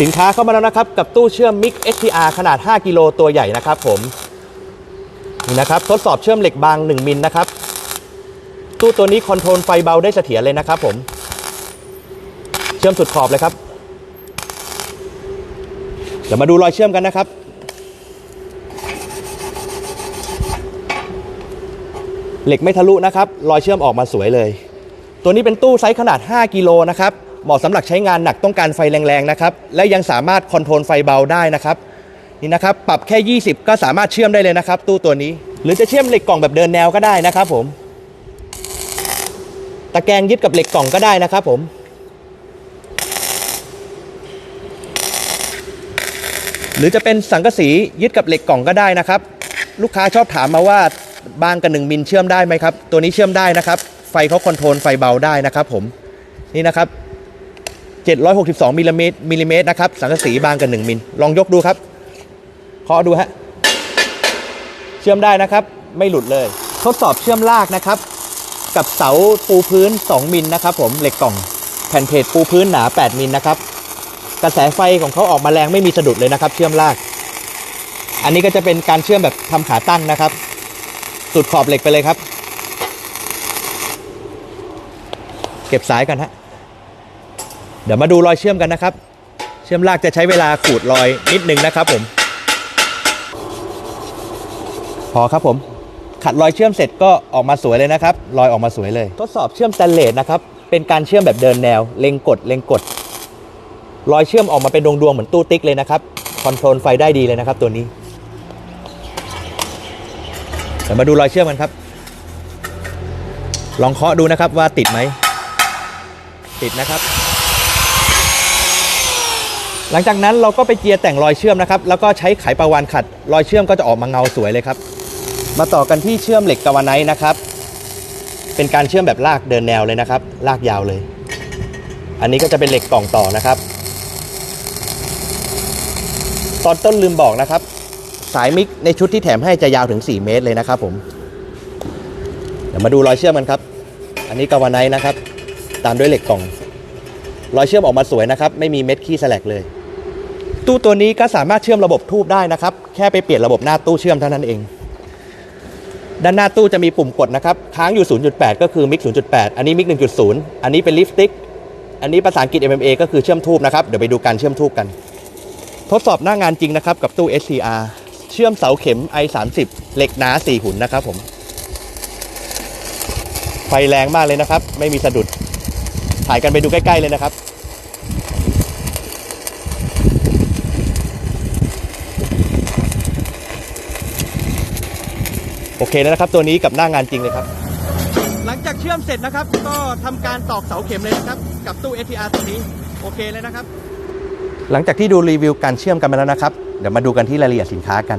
สินค้าเข้ามาแล้วนะครับ กับตู้เชื่อม Mix STR ขนาด 5 กิโลตัวใหญ่นะครับผมนี่นะครับทดสอบเชื่อมเหล็กบาง 1 มิลนะครับ ตู้ตัวนี้คอนโทรลไฟเบาได้เสถียรเลยนะครับผมเชื่อมสุดขอบเลยครับ เดี๋ยวมาดูรอยเชื่อมกันนะครับเหล็กไม่ทะลุนะครับ รอยเชื่อมออกมาสวยเลย ตัวนี้เป็นตู้ไซส์ขนาด 5 กิโลนะครับ เหมาะสำหรับใช้งานหนักต้องการไฟแรงๆนะครับและยังสามารถคอนโทรลไฟเบาได้นะครับนี่นะครับปรับแค่ 20 ก็สามารถเชื่อมได้เลยนะครับ ตู้ตัวนี้ หรือจะเชื่อมเหล็กกล่องแบบเดินแนวก็ได้นะครับผมตะแกรงยึดกับเหล็กกล่องก็ได้นะครับผมหรือจะเป็นสังกะสียึดกับเหล็กกล่องก็ได้นะครับ ลูกค้าชอบถามมาว่าบางกับหนึ่งมิลเชื่อมได้ไหมครับ ตัวนี้เชื่อมได้นะครับ ไฟเขาคอนโทรลไฟเบาได้นะครับผมนี่นะครับ 762มิลลิเมตรมิลลิเมตรนะครับสังกะสีบางกับ1มิลลองยกดูครับเคาะดูฮะเชื่อมได้นะครับ ไม่หลุดเลย ทดสอบเชื่อมลากนะครับ กับเสาปูพื้น 2มิลนะครับ ผมเหล็กกล่องแผ่นเพจปูพื้นหนา 8มิลนะครับกระแสไฟของเขาออกมาแรงไม่มีสะดุดเลยนะครับ เชื่อมลาก อันนี้ก็จะเป็นการเชื่อมแบบทำขาตั้งนะครับ สุดขอบเหล็กไปเลยครับ เก็บสายกันฮะ เดี๋ยวมาดูรอยเชื่อมกันนะครับ เชื่อมลากจะใช้เวลาขูดรอยนิดนึงนะครับผม พอครับผม ขัดรอยเชื่อมเสร็จก็ออกมาสวยเลยนะครับ รอยออกมาสวยเลย ทดสอบเชื่อมสแตนเลสนะครับ เป็นการเชื่อมแบบเดินแนว เล็งกด เล็งกด รอยเชื่อมออกมาเป็นดวงๆเหมือนตู้ติ๊กเลยนะครับ คอนโทรลไฟได้ดีเลยนะครับตัวนี้ เดี๋ยวมาดูรอยเชื่อมกันครับ ลองเคาะดูนะครับว่าติดไหม ติดนะครับ หลังจากนั้นเราก็ไปเจียแต่งรอยเชื่อมนะครับ แล้วก็ใช้ไขปลาวานขัด รอยเชื่อมก็จะออกมาเงาสวยเลยครับ มาต่อกันที่เชื่อมเหล็กกาวไนท์นะครับ เป็นการเชื่อมแบบลากเดินแนวเลยนะครับ ลากยาวเลย อันนี้ก็จะเป็นเหล็กกล่องต่อนะครับ ตอนต้นลืมบอกนะครับ สายมิกในชุดที่แถมให้จะยาวถึง 4 เมตรเลยนะครับ ผม เดี๋ยวมาดูรอยเชื่อมกันครับ อันนี้กาวไนท์นะครับ ตามด้วยเหล็กกล่อง รอยเชื่อมออกมาสวยนะครับ ไม่มีเม็ดขี้แสลกเลย ตู้ตัวนี้ก็สามารถเชื่อมระบบทูบได้นะครับ แค่ไปเปลี่ยนระบบหน้าตู้เชื่อมเท่านั้นเอง ด้านหน้าตู้จะมีปุ่มกดนะครับ ค้างอยู่ 0.8 ก็คือมิก 0.8 อันนี้มิก 1.0 อันนี้เป็นลิฟติกอันนี้ภาษาอังกฤษ MMA ก็คือเชื่อมทูบนะครับ เดี๋ยวไปดูการเชื่อมทูบกัน ทดสอบหน้างานจริงนะครับกับตู้ SCR เชื่อมเสาเข็ม i30 เหล็กหนา 4 หุ่นนะครับผมไฟแรงมากเลยนะครับ ไม่มีสะดุดถ่ายกันไปดูใกล้ ๆ เลยนะครับ โอเคแล้วนะครับ ตัวนี้กับหน้างานจริงเลยครับ หลังจากเชื่อมเสร็จนะครับ ก็ทำการตอกเสาเข็มเลยนะครับ กับตู้ STR ตัวนี้โอเคเลยนะครับ หลังจากที่ดูรีวิวการเชื่อมกันมาแล้วนะครับ เดี๋ยวมาดูกันที่รายละเอียดสินค้ากัน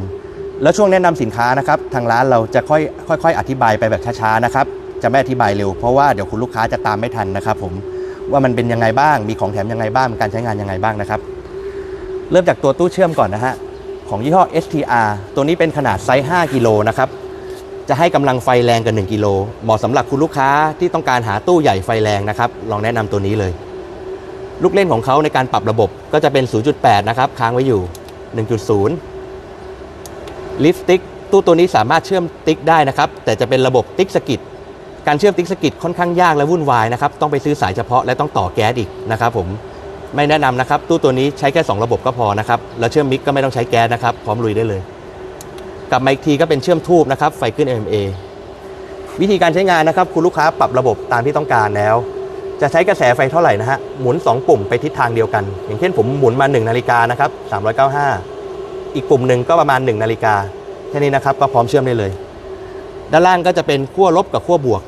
แล้วช่วงแนะนำสินค้านะครับ ทางร้านเราจะค่อยค่อยๆอธิบายไปแบบช้าๆนะครับ จะไม่อธิบายเร็วเพราะว่าเดี๋ยวคุณลูกค้าจะตามไม่ทันนะครับ ผมว่ามันเป็นยังไงบ้าง มีของแถมยังไงบ้าง การใช้งานยังไงบ้างนะครับ เริ่มจากตัวตู้เชื่อมก่อนนะฮะ ของยี่ห้อ STR ตัวนี้เป็นขนาดไซส์ 5 กิโลนะครับ จะให้กำลังไฟแรงกัน1กิโลเหมาะสำหรับคุณลูกค้าที่ต้องการหาตู้ใหญ่ไฟแรงนะครับ ลองแนะนำตัวนี้เลย ลูกเล่นของเขาในการปรับระบบก็จะเป็น 0.8 นะครับ ค้างไว้อยู่ 1.0 ลิฟต์ติ๊กตู้ตัวนี้สามารถเชื่อมติ๊กได้นะครับ แต่จะเป็นระบบติ๊กสกิดการเชื่อมติ๊กสกิดค่อนข้างยากและวุ่นวายนะครับ ต้องไปซื้อสายเฉพาะและต้องต่อแก๊สอีกนะครับผมไม่แนะนำนะครับ ตู้ตัวนี้ใช้แค่ 2 ระบบก็พอนะครับแล้วเชื่อมมิกก็ไม่ต้องใช้แก๊สนะครับ พร้อมลุยได้เลย กลับมาอีกทีก็เป็นเชื่อมทูบนะครับไฟขึ้น MMA วิธีการใช้งานนะครับ คุณลูกค้าปรับระบบตามที่ต้องการแล้ว จะใช้กระแสไฟเท่าไหร่นะฮะหมุน 2 ปุ่มไปทิศทางเดียวกัน อย่างเช่นผมหมุนมา 1 นาฬิกานะครับ395 อีกปุ่มหนึ่งก็ประมาณ 1 นาฬิกาแค่นี้นะครับก็พร้อมเชื่อมได้เลย ด้านล่างก็จะเป็นขั้วลบกับขั้วบวก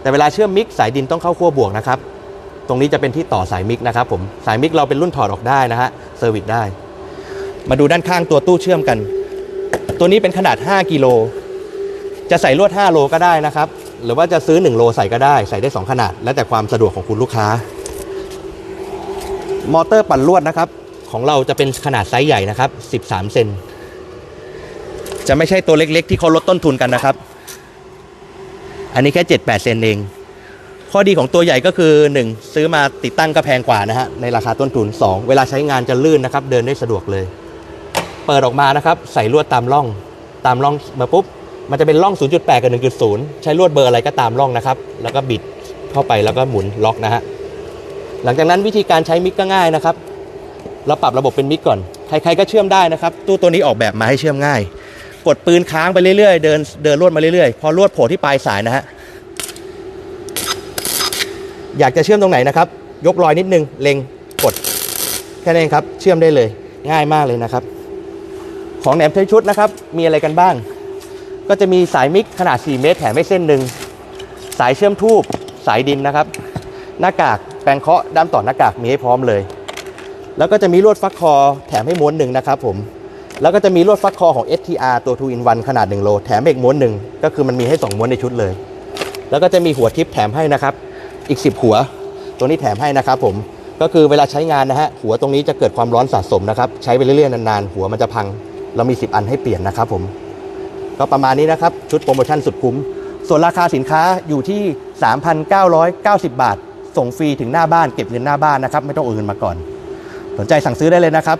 แต่เวลาเชื่อมมิกสายดินต้องเข้าขั้วบวกนะครับตรงนี้จะเป็นที่ต่อสายมิกนะครับผมสายมิกเราเป็นรุ่นถอดออกได้นะฮะเซอร์วิสได้ มาดูด้านข้างตัวตู้เชื่อมกัน ตัวนี้เป็นขนาด 5 กิโล จะใส่ลวด 5 โลก็ได้นะครับ หรือว่าจะซื้อ 1 โลใส่ก็ได้ ใส่ได้ 2 ขนาด แล้วแต่ความสะดวกของคุณลูกค้า มอเตอร์ปั่นลวดนะครับ ของเราจะเป็นขนาดไซส์ใหญ่นะครับ 13 เซน จะไม่ใช่ตัวเล็กๆ ที่เขาลดต้นทุนกันนะครับ อันนี้แค่ 7-8 เซนเอง ข้อดีของตัวใหญ่ก็คือ 1 ซื้อมาติดตั้งก็แพงกว่านะฮะ ในราคาต้นทุน 2 เวลาใช้งานจะลื่นนะครับ เดินได้สะดวกเลย เปิดออกมานะครับใส่ลวดตามร่องตามร่องมาปุ๊บมันจะเป็นร่อง 0.8 กับ 1.0 ใช้ลวดเบอร์อะไรก็ตามร่องนะครับ แล้วก็บิดเข้าไปแล้วก็หมุนล็อกนะฮะหลังจากนั้นวิธีการใช้มิกก็ง่ายนะครับ เราปรับระบบเป็นมิกก่อน ใครๆก็เชื่อมได้นะครับ ตู้ตัวนี้ออกแบบมาให้เชื่อมง่าย กดปืนค้างไปเรื่อยๆ เดินเดินลวดมาเรื่อยๆ พอลวดโผล่ที่ปลายสายนะฮะอยากจะเชื่อมตรงไหนนะครับ ยกรอยนิดนึงเล็งกดแค่นั้นเองครับ เชื่อมได้เลยง่ายมากเลยนะครับ ของแหนมไทยชุดนะครับ มีอะไรกันบ้าง ก็จะมีสายมิกขนาด 4 เมตรแถมให้เส้นหนึ่ง สายเชื่อมทูบสายดินนะครับ หน้ากากแปรงเคาะด้ามต่อหน้ากากมีให้พร้อมเลย แล้วก็จะมีลวดฟักคอแถมให้ม้วนหนึ่งนะครับผม แล้วก็จะมีลวดฟักคอของ STR ตัว 2 in 1 ขนาด 1 โล แถมอีกม้วนหนึ่งก็คือมันมีให้ 2 ม้วนในชุดเลย แล้วก็จะมีหัวทิปแถมให้นะครับ อีก 10 หัว ตัวนี้แถมให้นะครับผมก็คือเวลาใช้งานนะฮะหัวตรงนี้จะเกิดความร้อนสะสมนะครับ ใช้ไปเรื่อยๆนานๆ หัวมันจะพัง เรามี 10 อันให้เปลี่ยนนะครับผมก็ประมาณนี้นะครับ ชุดโปรโมชั่นสุดคุ้ม ส่วนราคาสินค้าอยู่ที่ 3,990 บาท ส่งฟรีถึงหน้าบ้านเก็บเงินหน้าบ้านนะครับ ไม่ต้องโอนเงินมาก่อน สนใจสั่งซื้อได้เลยนะครับ